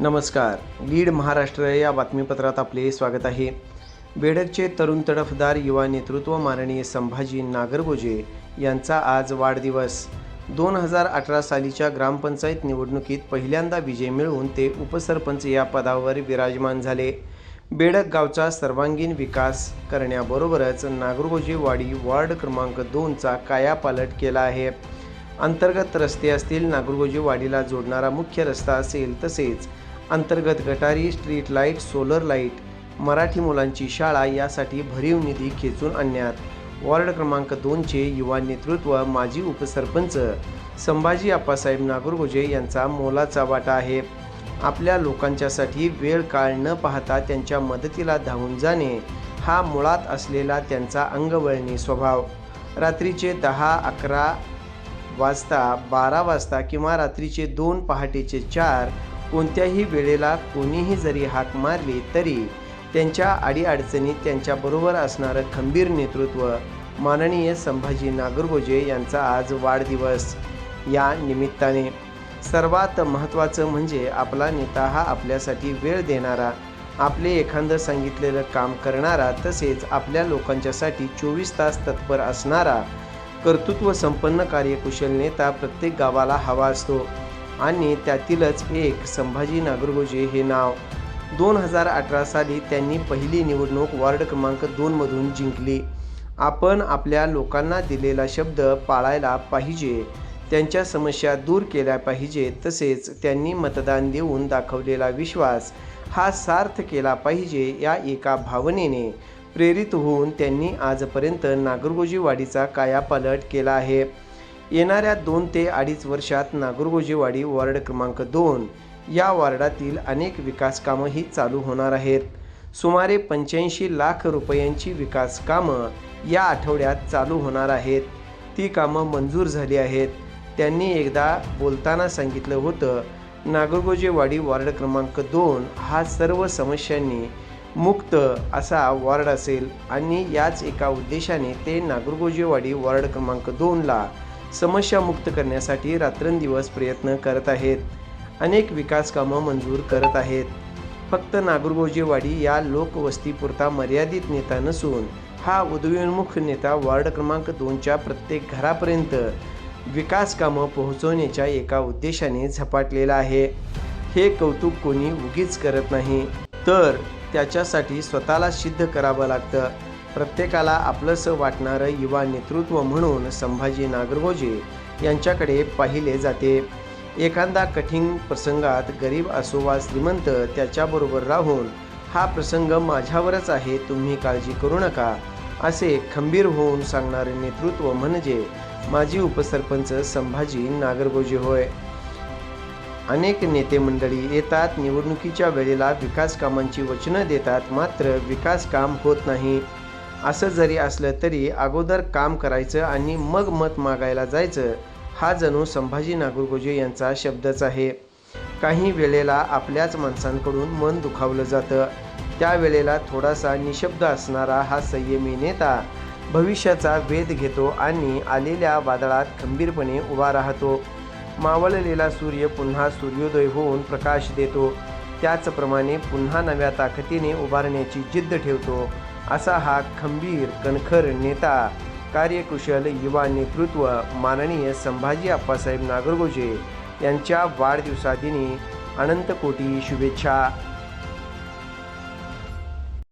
नमस्कार. लीड महाराष्ट्र या बातमीपत्रात आपले स्वागत आहे. बेडकचे तरुण तडफदार युवा नेतृत्व माननीय संभाजी नागरगोजे यांचा आज वाढदिवस. दोन हजार अठरा सालीच्या ग्रामपंचायत निवडणुकीत पहिल्यांदा विजय मिळवून ते उपसरपंच या पदावर विराजमान झाले. बेडक गावचा सर्वांगीण विकास करण्याबरोबरच नागरगोजे वाडी वार्ड क्रमांक दोनचा कायापालट केला आहे. अंतर्गत रस्ते असतील नागरगोजी वाडीला जोडणारा मुख्य रस्ता असेल तसेच अंतर्गत गटारी street light solar light Marathi मुलांची शाळा यासाठी भरीव निधी खेचून आणण्यात. वॉर्ड क्रमांक दोनचे युवा नेतृत्व माजी उपसरपंच संभाजी आप्पासाहेब नागरगोजे यांचा मोलाचा वाटा आहे. आपल्या लोकांच्यासाठी वेळ काळ न पाहता त्यांच्या मदतीला धावून जाणे हा मुळात असलेला त्यांचा अंगवळणी स्वभाव. रात्रीचे दहा अकरा वाजता बारा वाजता किंवा रात्रीचे दोन पहाटेचे चार कोणत्याही वेळेला कोणीही जरी हाक मारली तरी त्यांच्या अडीअडचणीत त्यांच्याबरोबर असणारं खंबीर नेतृत्व माननीय संभाजी नागरगोजे यांचा आज वाढदिवस. या निमित्ताने सर्वात महत्त्वाचं म्हणजे आपला नेता हा आपल्यासाठी वेळ देणारा आपले एखादं सांगितलेलं काम करणारा तसेच आपल्या लोकांच्यासाठी चोवीस तास तत्पर असणारा कर्तृत्व संपन्न कार्यकुशल नेता प्रत्येक गावाला हवा असतो आणि त्यातीलच एक संभाजी नागरगोजे हे नाव. दोन हजार अठरा साली त्यांनी पहिली निवडणूक वॉर्ड क्रमांक दोनमधून जिंकली. आपण आपल्या लोकांना दिलेला शब्द पाळायला पाहिजे त्यांच्या समस्या दूर केल्या पाहिजे तसेच त्यांनी मतदान देऊन दाखवलेला विश्वास हा सार्थ केला पाहिजे या एका भावनेने. प्रेरित होऊन त्यांनी आजपर्यंत नागरगोजीवाडीचा कायापालट केला आहे. येणाऱ्या दोन ते अडीच वर्षात नागरगोजीवाडी वॉर्ड क्रमांक दोन या वॉर्डातील अनेक विकासकामंही चालू होणार आहेत. सुमारे पंच्याऐंशी लाख रुपयांची विकास कामं या आठवड्यात चालू होणार आहेत. ती कामं मंजूर झाली आहेत. त्यांनी एकदा बोलताना सांगितलं होतं नागरगोजेवाडी वॉर्ड क्रमांक दोन हा सर्व समस्यांनी मुक्त असा वॉर्ड असेल आणि याच एका उद्देशाने ते नागरगोजेवाडी वॉर्ड क्रमांक दोनला समस्यामुक्त करण्यासाठी रात्रंदिवस प्रयत्न करत आहेत. अनेक विकास कामं मंजूर करत आहेत. फक्त नागरगोजेवाडी या लोकवस्तीपुरता मर्यादित नेता नसून हा उदयोन्मुख नेता वॉर्ड क्रमांक दोनच्या प्रत्येक घरापर्यंत विकास कामं पोहोचवण्याच्या एका उद्देशाने झपाटलेला आहे. हे कौतुक कोणी उगीच करत नाही. तर त्याच्यासाठी स्वतःला सिद्ध करावं लागतं. प्रत्येकाला आपलंसं वाटणारं युवा नेतृत्व म्हणून संभाजी नागरगोजे यांच्याकडे पाहिले जाते. एखादा कठीण प्रसंगात गरीब असो वा श्रीमंत त्याच्याबरोबर राहून हा प्रसंग माझ्यावरच आहे तुम्ही काळजी करू नका असे खंबीर होऊन सांगणारे नेतृत्व म्हणजे माजी उपसरपंच संभाजी नागरगोजे होय. अनेक नेते मंडळी येतात निवडणुकीच्या वेळेला विकास कामांची वचनं देतात मात्र विकास काम होत नाही. असं जरी असलं तरी अगोदर काम करायचं आणि मग मत मागायला जायचं हा जणू संभाजी नागरगोजे यांचा शब्दच आहे. काही वेळेला आपल्याच माणसांकडून मन दुखावलं जातं. त्यावेळेला थोडासा निशब्द असणारा हा संयमी नेता भविष्याचा वेध घेतो आणि आलेल्या वादळात खंबीरपणे उभा राहतो. मावळलेला सूर्य पुन्हा सूर्योदय होऊन प्रकाश देतो. त्याचप्रमाणे पुन्हा नव्या ताकदीने उभारण्याची जिद्द ठेवतो. असा हा खंबीर कणखर नेता कार्यकुशल युवा नेतृत्व माननीय संभाजी आप्पासाहेब नागरगोजे यांच्या वाढदिवसादिनी अनंत कोटी शुभेच्छा.